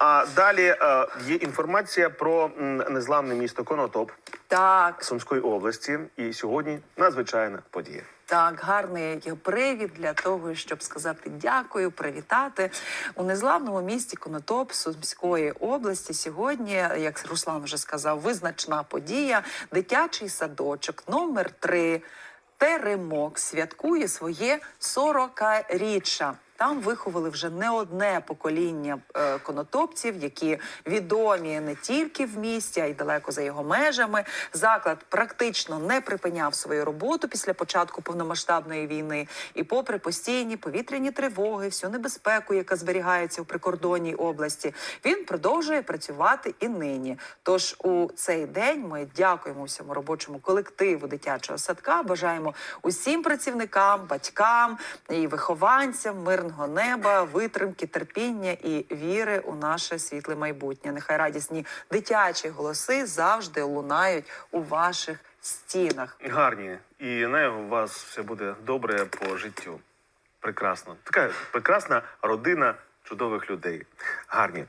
а далі е, є інформація про м, незламне місто Конотоп Так, Сумської області. І сьогодні надзвичайна подія. Так, гарний привід для того, щоб сказати дякую, привітати у незламному місті Конотоп Сумської області. Сьогодні, як Руслан вже сказав, визначна подія. Дитячий садочок номер 3 Теремок святкує своє 40-річчя. Там виховали вже не одне покоління е, конотопців, які відомі не тільки в місті, а й далеко за його межами. Заклад практично не припиняв свою роботу після початку повномасштабної війни. І, попри постійні повітряні тривоги, всю небезпеку, яка зберігається в прикордонній області, він продовжує працювати і нині. Тож у цей день ми дякуємо всьому робочому колективу дитячого садка. Бажаємо усім працівникам, батькам і вихованцям мирного неба, витримки, терпіння і віри у наше світле майбутнє. Нехай радісні дитячі голоси завжди лунають у ваших стінах. Гарні. І не у вас все буде добре по життю. Прекрасно. Така прекрасна родина чудових людей. Гарні.